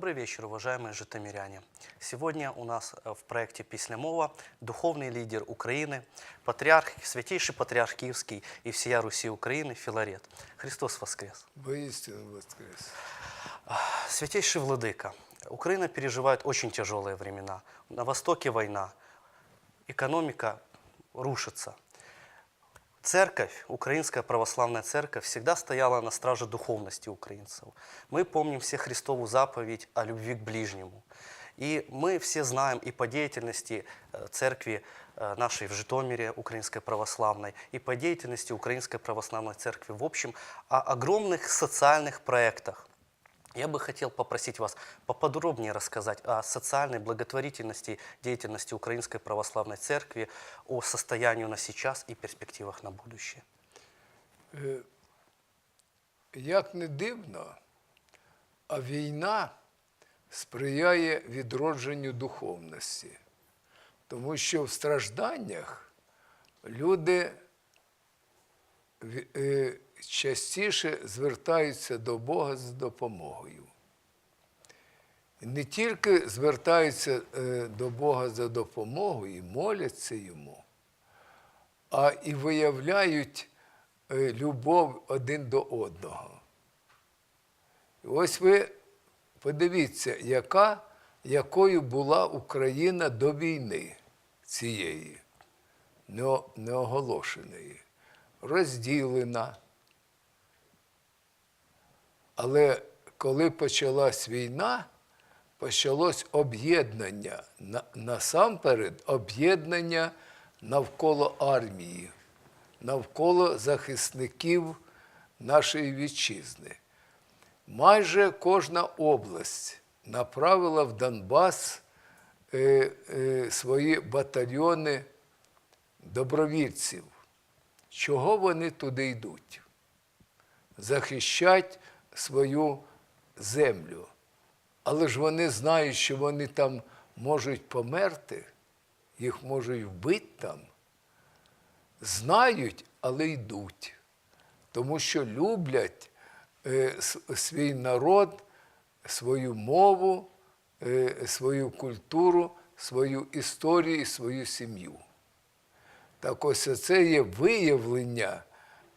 Добрый вечер, уважаемые житомиряне. Сегодня у нас э, в проекте «Після мова» духовный лидер Украины, патриарх, святейший патриарх Киевский и всея Руси Украины Филарет. Христос воскрес! Воистину воскрес. Святейший Владыка, Украина переживает очень тяжелые времена. На Востоке война, экономика рушится. Церковь, Украинская Православная Церковь, всегда стояла на страже духовности украинцев. Мы помним все Христову заповедь о любви к ближнему. И мы все знаем и по деятельности э, церкви э, нашей в Житомире, Украинской Православной, и по деятельности Украинской Православной Церкви в общем, о огромных социальных проектах. я бы хотел попросить вас поподробнее рассказать о социальной благотворительности деятельности Украинской Православной Церкви, о состоянии на сейчас и перспективах на будущее. Як не дивно, а війна сприяє відродженню духовності, тому що в стражданнях люди е, частіше звертаються до Бога з допомогою. Не тільки звертаються е, до Бога за допомогою моляться йому, а і виявляють е, любов один до одного. І ось ви подивіться, яка, якою була Україна до війни цієї неоголошеної, розділена. Але коли почалась війна, почалось об'єднання, насамперед об'єднання навколо армії, навколо захисників нашої вітчизни. Майже кожна область направила в Донбас е, е, свої батальйони добровільців. Чого вони туди йдуть? захищать свою землю. Але ж вони знають, що вони там можуть померти, їх можуть вбити там. Знають, але йдуть. Тому що люблять е, свій народ, свою мову, е, свою культуру, свою історію свою сім'ю. Так ось це є виявлення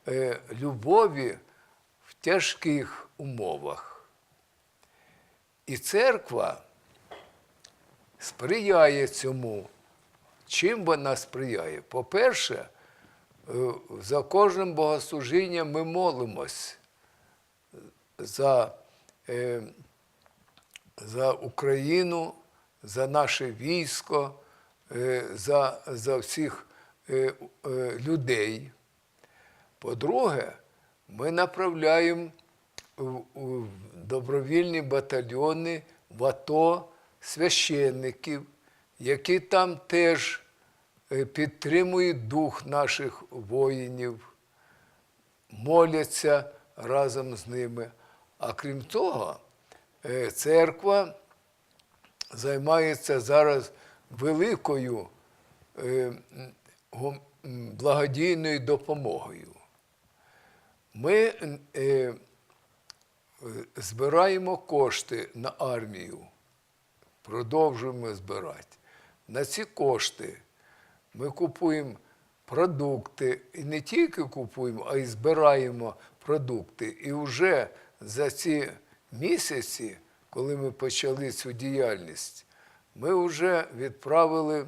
е, любові в тяжких умовах. І церква сприяє цьому. Чим вона сприяє? По-перше, е, за кожним богослужінням ми молимось за, е, за Україну, за наше військо, е, за, за всіх людей. По-друге, ми направляємо в, в добровільні батальйони в АТО священників, які там теж е, підтримують дух наших воїнів, моляться разом з ними. А крім того, е, церква займається зараз великою е, благодійною допомогою. Ми е, збираємо кошти на армію, продовжуємо збирати. На ці кошти ми купуємо продукти, і не тільки купуємо, а й збираємо продукти. І вже за ці місяці, коли ми почали цю діяльність, ми вже відправили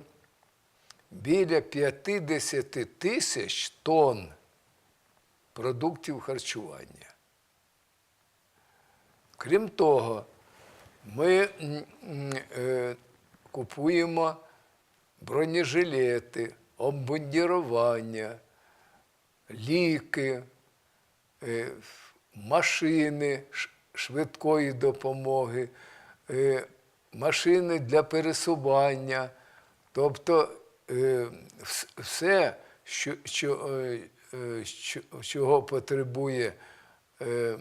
біля 50 тисяч тонн продуктів харчування. Крім того, ми е, купуємо бронежилети, обмундірування, ліки, е, машини швидкої допомоги, е, машини для пересування. Тобто е, все, що, що, е, що, чого потребує е,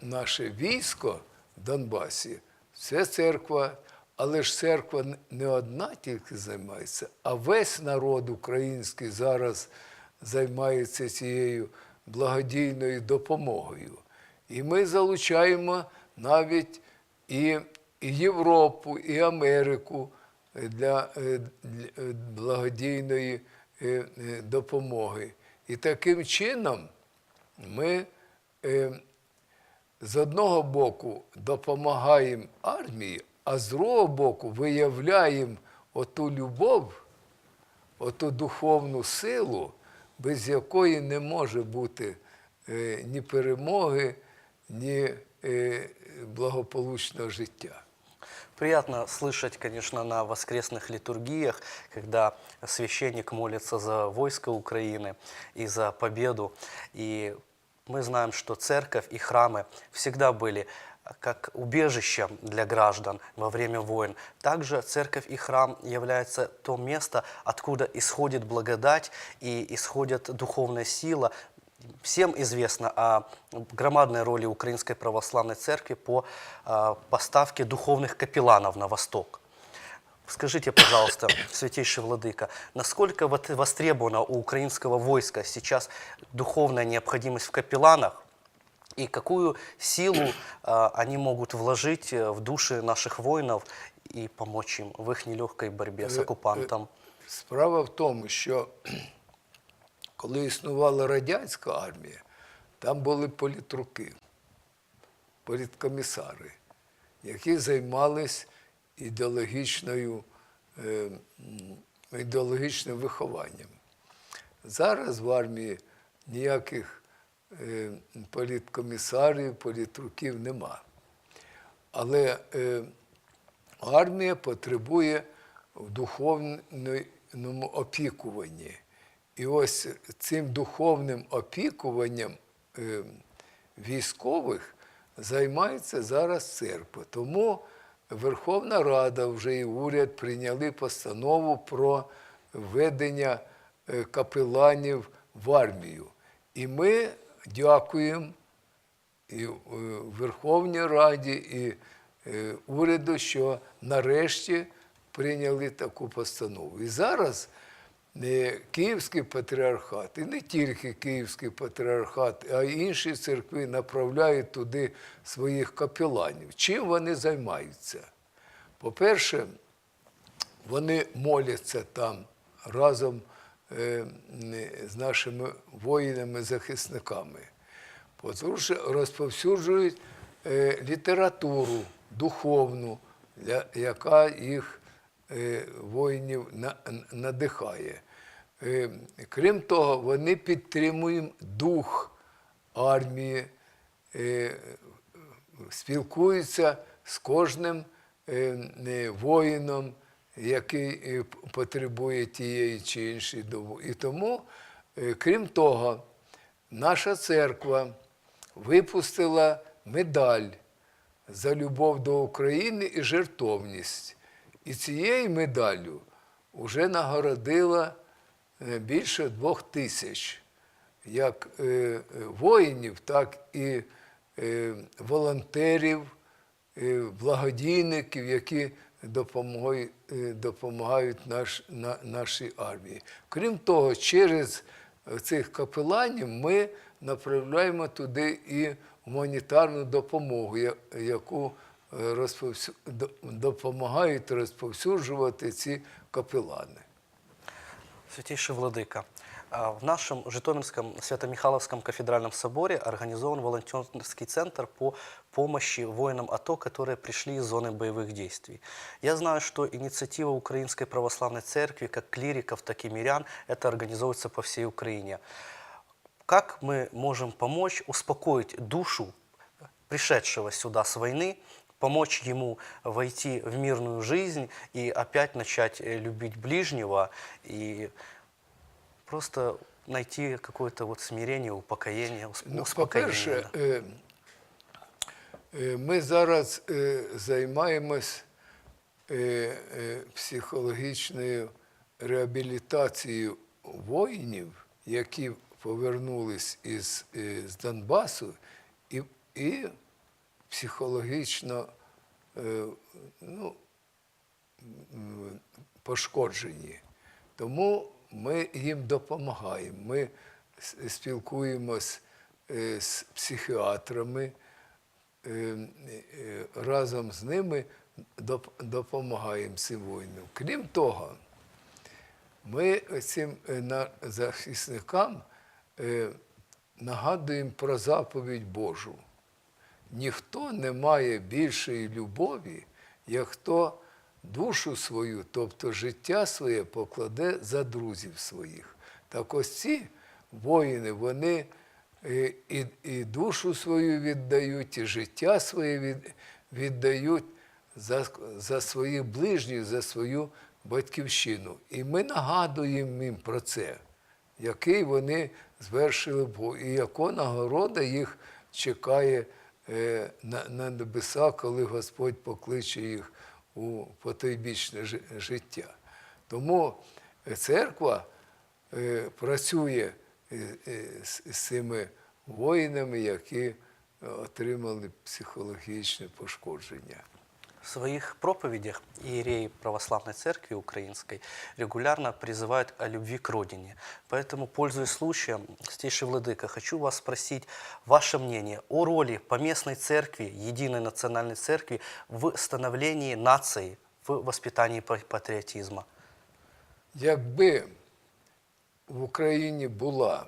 наше військо в Донбасі, це церква. Але ж церква не одна тільки займається, а весь народ український зараз займається цією благодійною допомогою. І ми залучаємо навіть і Європу, і Америку для, е, для е, благодійної е, е, допомоги. І таким чином ми е, з одного боку допомагаємо армії, а з другого боку виявляємо оту любов, оту духовну силу, без якої не може бути е, ні перемоги, ні е, благополучного життя. Приятно слышать, конечно, на воскресных литургиях, когда священник молится за войско Украины и за победу. И мы знаем, что церковь и храмы всегда были как убежищем для граждан во время войн. Также церковь и храм является то место, откуда исходит благодать и исходит духовная сила, Всем известно о громадной роли Украинской Православной Церкви по а, поставке духовных капелланов на Восток. Скажите, пожалуйста, Святейший Владыка, насколько вот востребована у украинского войска сейчас духовная необходимость в капелланах и какую силу а, они могут вложить э, в души наших воинов и помочь им в их нелегкой борьбе с Э, оккупантом? Справа в тому, що коли існувала радянська армія, там були політруки, політкомісари, які займались ідеологічною, е, ідеологічним вихованням. Зараз в армії ніяких е, політкомісарів, політруків нема. Але е, армія потребує в духовному опікуванні. І ось цим духовним опікуванням е, військових займається зараз церква. Тому Верховна Рада вже і уряд прийняли постанову про введення е, капеланів в армію. І ми дякуємо і е, Верховній Раді, і е, уряду, що нарешті прийняли таку постанову. І зараз е, Київський патріархат, і не тільки Київський патріархат, а й інші церкви направляють туди своїх капеланів. Чим вони займаються? По-перше, вони моляться там разом е, з нашими воїнами-захисниками. По-друге, розповсюджують е, літературу духовну, яка їх воїнів надихає. Е, крім того, вони підтримують дух армії, е, спілкуються з кожним е, е, воїном, який е, потребує тієї чи іншої допомоги. І тому, е, крім того, наша церква випустила медаль за любов до України і жертовність. І цією медаллю вже нагородила е, більше двох тисяч як е, воїнів, так і е, волонтерів, благодійників, які допомагають, наш, на, нашій армії. Крім того, через цих капеланів ми направляємо туди і гуманітарну допомогу, яку розповсю... до- допомагають розповсюджувати ці капелани. Святейший Владыка, а, в нашем Житомирском Свято-Михайловском кафедральном соборе организован волонтерский центр по помощи воинам АТО, которые пришли из зоны боевых действий. Я знаю, что инициатива Украинской Православной Церкви, как клириков, так и мирян, это организовывается по всей Украине. Как мы можем помочь успокоить душу пришедшего сюда с войны, помочь ему войти в мирную жизнь и опять начать э, любить ближнего и просто найти какое-то вот смирение, упокоение, усп- Ну, по-перше, е, е, ми зараз займаємось е, психологічною реабілітацією воїнів, які повернулись із, е, з Донбасу, і, і психологічно е, ну, пошкоджені. Тому ми їм допомагаємо. Ми с- спілкуємось е, з психіатрами, е, разом з ними допомагаємо цим воїнам. Крім того, ми цим захисникам нагадуємо про заповідь Божу. Ніхто не має більшої любові, як хто душу свою, тобто життя своє покладе за друзів своїх. Так ось ці воїни, вони е, і, і душу свою віддають, і життя своє від, віддають за, за своїх ближніх, за свою батьківщину. І ми нагадуємо їм про це, який вони звершили Бог, і яка нагорода їх чекає на, на небеса, коли Господь покличе їх у потойбічне жи- життя. Тому е, церква е, працює е, е, з, цими воїнами, які е, отримали психологічне пошкодження. В своих проповедях иереи Православной Церкви Украинской регулярно призывают о любви к Родине. Поэтому, пользуясь случаем, Стейший Владыка, хочу вас спросить ваше мнение о роли поместной церкви, единой национальной церкви в становлении нации, в воспитании па- патриотизма. Якби в Україні була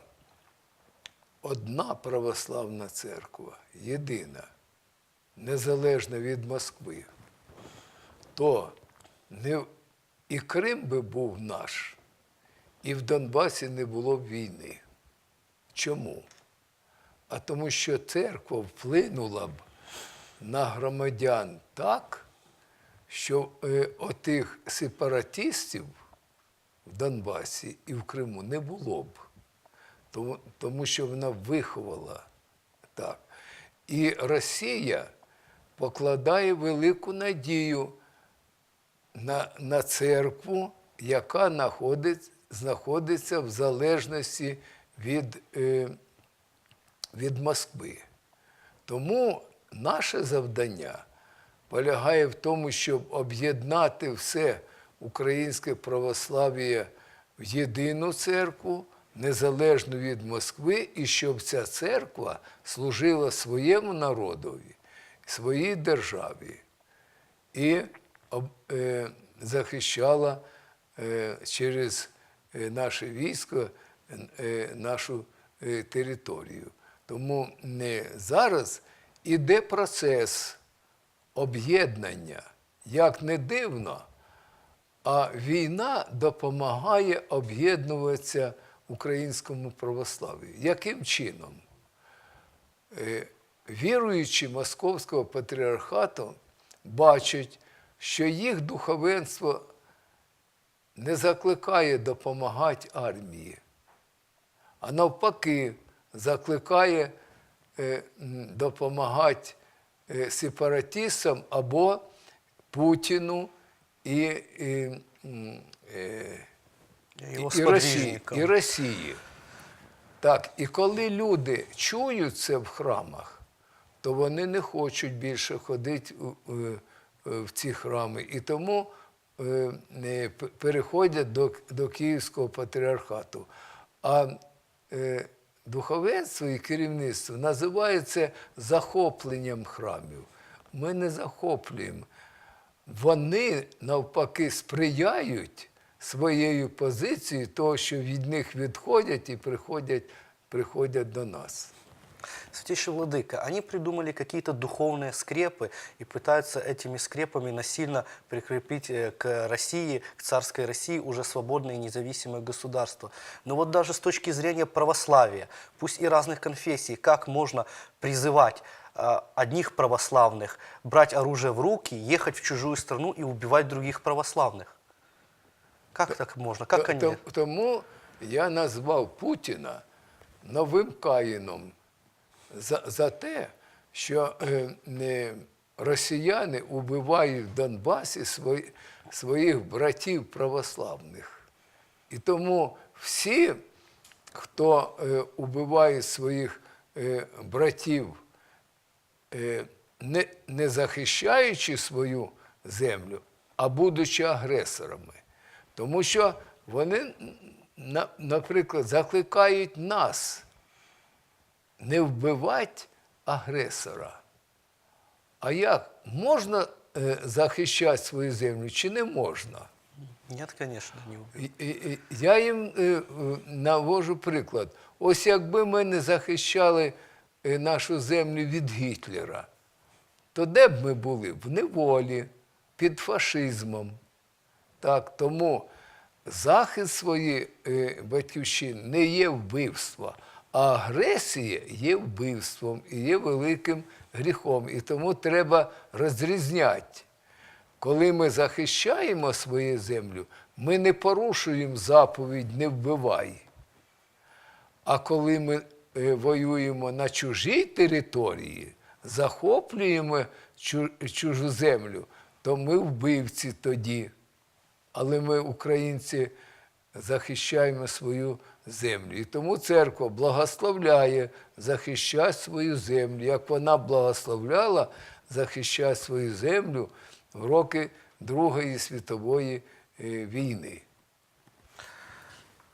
одна православна церква, єдина, незалежна від Москви, то не, і Крим би був наш, і в Донбасі не було б війни. Чому? А тому що церква вплинула б на громадян так, що е, отих сепаратистів в Донбасі і в Криму не було б. Тому, тому що вона виховала так. І Росія покладає велику надію на, на церкву, яка знаходить, знаходиться в залежності від, е, від Москви. Тому наше завдання полягає в тому, щоб об'єднати все українське православ'я в єдину церкву, незалежно від Москви, і щоб ця церква служила своєму народові, своїй державі і захищала е, через е, наше військо е, нашу е, територію. Тому зараз іде процес об'єднання, як не дивно, а війна допомагає об'єднуватися українському православ'ю. Яким чином? Е, Віруючі Московського патріархату бачать, що їх духовенство не закликає допомагати армії, а навпаки, закликає е, допомагати е, сепаратистам або Путіну і, і, е, і, Росії, і Росії. Так, і коли люди чують це в храмах, то вони не хочуть більше ходити в ці храми. І тому е, е, переходять до, до Київського патріархату. А е, духовенство і керівництво називає це захопленням храмів. Ми не захоплюємо. Вони навпаки сприяють своєю позицією того, що від них відходять і приходять, приходять до нас. Святейший Владыка, они придумали какие-то духовные скрепы и пытаются этими скрепами насильно прикрепить э, к России, к царской России уже свободное и независимое государство. Но вот даже с точки зрения православия, пусть и разных конфессий, как можно призывать э, одних православных брать оружие в руки, ехать в чужую страну и убивать других православных? Как так можно? Как они? Тому я назвав Путіна новим Каїном за, за те, що е, росіяни убивають в Донбасі свої, своїх братів православних. І тому всі, хто е, убиває своїх е, братів, е, не, не захищаючи свою землю, а будучи агресорами. Тому що вони, на- наприклад, закликають нас не вбивати агресора. А як можна е, захищати свою землю, чи не можна? Нет, конечно, не Я їм е, навожу приклад. Ось якби ми не захищали е, нашу землю від Гітлера, то де б ми були? В неволі, під фашизмом. Так, тому захист своєї е, батьківщини не є вбивство, агресія є вбивством і є великим гріхом. І тому треба розрізняти. Коли ми захищаємо свою землю, ми не порушуємо заповідь не вбивай. А коли ми е, воюємо на чужій території, захоплюємо чужу землю, то ми вбивці тоді. Але ми, українці, захищаємо свою землю. І тому церква благословляє захищає свою землю, як вона благословляла захищає свою землю в роки Другої світової е, війни.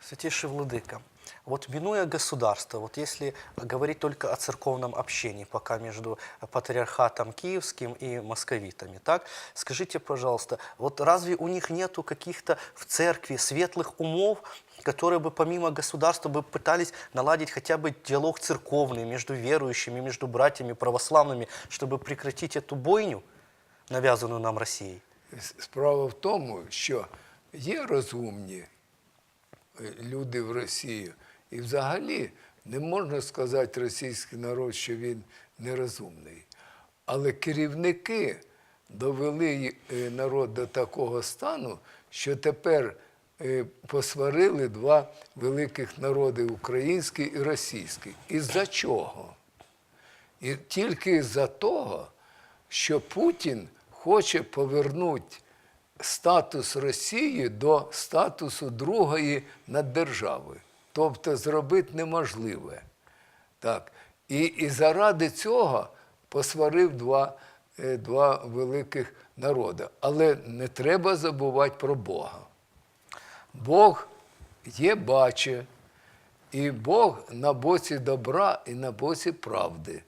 Святіше Владыка, вот минуя государство, вот если говорить только о церковном общении, пока между патриархатом киевским и московитами, так, скажите, пожалуйста, вот разве у них нету каких-то в церкви светлых умов, которые бы помимо государства бы пытались наладить хотя бы диалог церковный между верующими, между братьями православными, чтобы прекратить эту бойню, навязанную нам Россией? С- Справа в тому, що є розумні е, люди в Росії, і взагалі не можна сказати російський народ, що він нерозумний. Але керівники довели е, народ до такого стану, що тепер е, посварили два великих народи український і російський. Із-за чого? І тільки з-за того, що Путін хоче повернути статус Росії до статусу другої наддержави, тобто зробити неможливе. Так. І, і заради цього посварив два, е, два великих народи. Але не треба забувати про Бога. Бог є баче, і Бог на боці добра і на боці правди.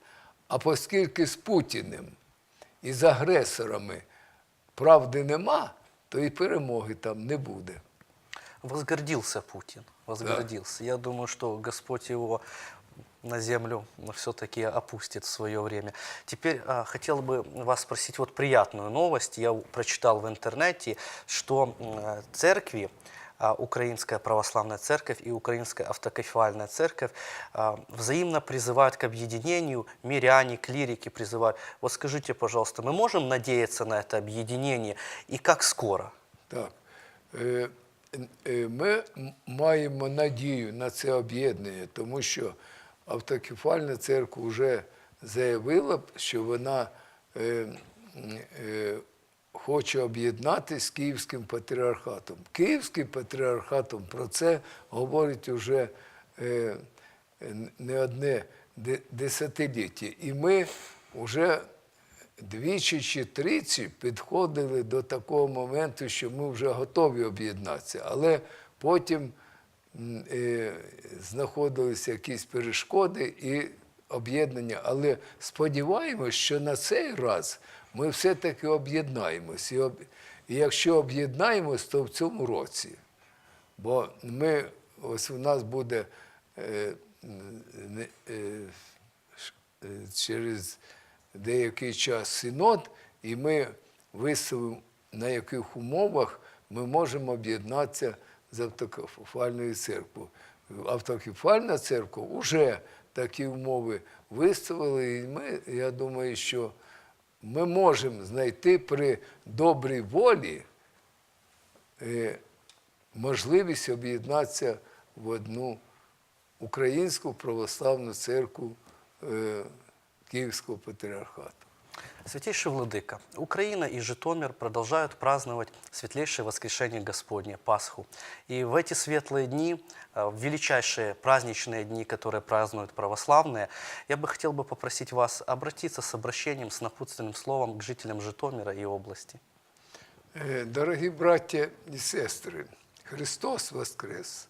А оскільки з Путіним і з агресорами правди нема, то і перемоги там не буде. Возгордился Путин, возгордился. Я думаю, что Господь его на землю все-таки опустит в свое время. Теперь а, хотел бы вас спросить вот приятную новость. Я прочитал в интернете, что э, церкви, а, Украинская православная церковь и Украинская автокефальная церковь а, взаимно призывают к объединению, миряне, клирики призывают. Вот скажите, пожалуйста, мы можем надеяться на это объединение і как скоро? Так. Е, Ми маємо надію на це об'єднання, тому що автокефальна церква вже заявила, що вона е, е, хоче об'єднатися з Київським патріархатом. Київський патріархатом про це говорить уже е, не одне десятиліття. І ми вже двічі чи тричі підходили до такого моменту, що ми вже готові об'єднатися. Але потім е, знаходилися якісь перешкоди і об'єднання. Але сподіваємось, що на цей раз ми все-таки об'єднаємось. І, якщо об'єднаємось, то в цьому році. Бо ми, ось у нас буде е, е, через деякий час синод, і ми виставимо, на яких умовах ми можемо об'єднатися з автокефальною церквою. Автокефальна церква вже такі умови виставили, і ми, я думаю, що ми можемо знайти при добрій волі е, можливість об'єднатися в одну українську православну церкву е, Київського патріархату. Святейший Владыка, Украина и Житомир продолжают праздновать светлейшее воскрешение Господне, Пасху. И в эти светлые дни, э, в величайшие праздничные дни, которые празднуют православные, я бы хотел бы попросить вас обратиться с обращением, с напутственным словом к жителям Житомира и области. Е, Дорогі браття і сестри, Христос Воскрес!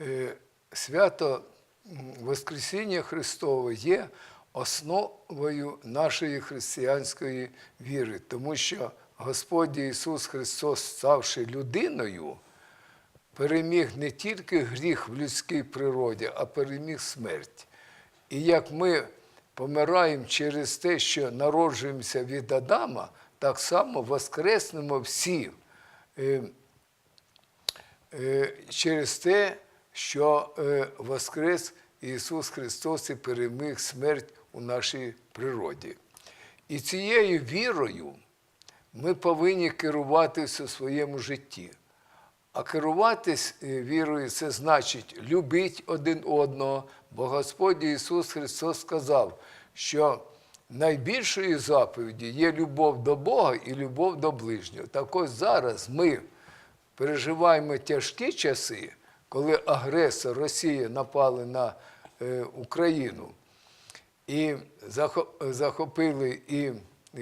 Е, Свято м, Воскресіння Христове є основою нашої християнської віри, тому що Господь Ісус Христос, ставши людиною, переміг не тільки гріх в людській природі, а переміг смерть. І як ми помираємо через те, що народжуємося від Адама, так само воскреснемо всі е, е, через те, що е, воскрес Ісус Христос і переміг смерть у нашій природі. І цією вірою ми повинні керуватися у своєму житті. А керуватись е, вірою це значить любити один одного, бо Господь Ісус Христос сказав, що найбільшою заповіді є любов до Бога і любов до ближнього. Так ось зараз ми переживаємо тяжкі часи, коли агресор Росія напали на е, Україну і захопили і,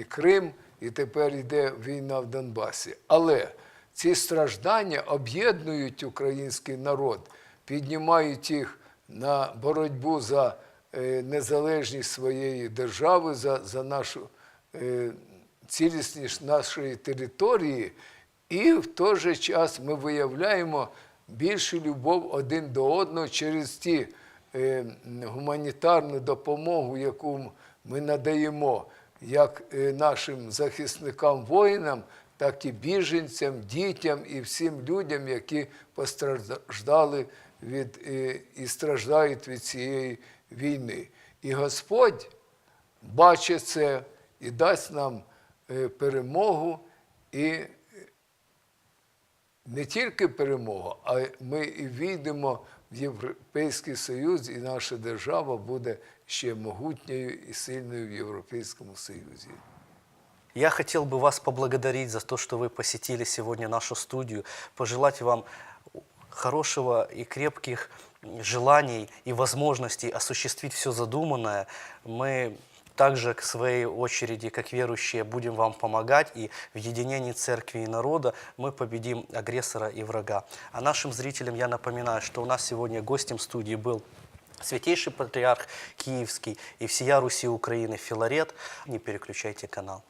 Крим, і тепер йде війна в Донбасі. Але ці страждання об'єднують український народ, піднімають їх на боротьбу за е, незалежність своєї держави, за, за нашу е, цілісність нашої території, і в той же час ми виявляємо більшу любов один до одного через ті гуманітарну допомогу, яку ми надаємо як е, нашим захисникам, воїнам, так і біженцям, дітям і всім людям, які постраждали від е, і страждають від цієї війни. І Господь бачить це і дасть нам е, перемогу і не тільки перемога, а ми і війдемо Європейський Союз, і наша держава буде ще могутньою і сильною в Європейському Союзі. Я хотел бы вас поблагодарить за то, что вы посетили сегодня нашу студию, пожелать вам хорошего и крепких желаний и возможностей осуществить все задуманное. Мы также, к своей очереди, как верующие, будем вам помогать, и в единении церкви и народа мы победим агрессора и врага. А нашим зрителям я напоминаю, что у нас сегодня гостем студии был Святейший Патриарх Киевский и всея Руси Украины Филарет. Не переключайте канал.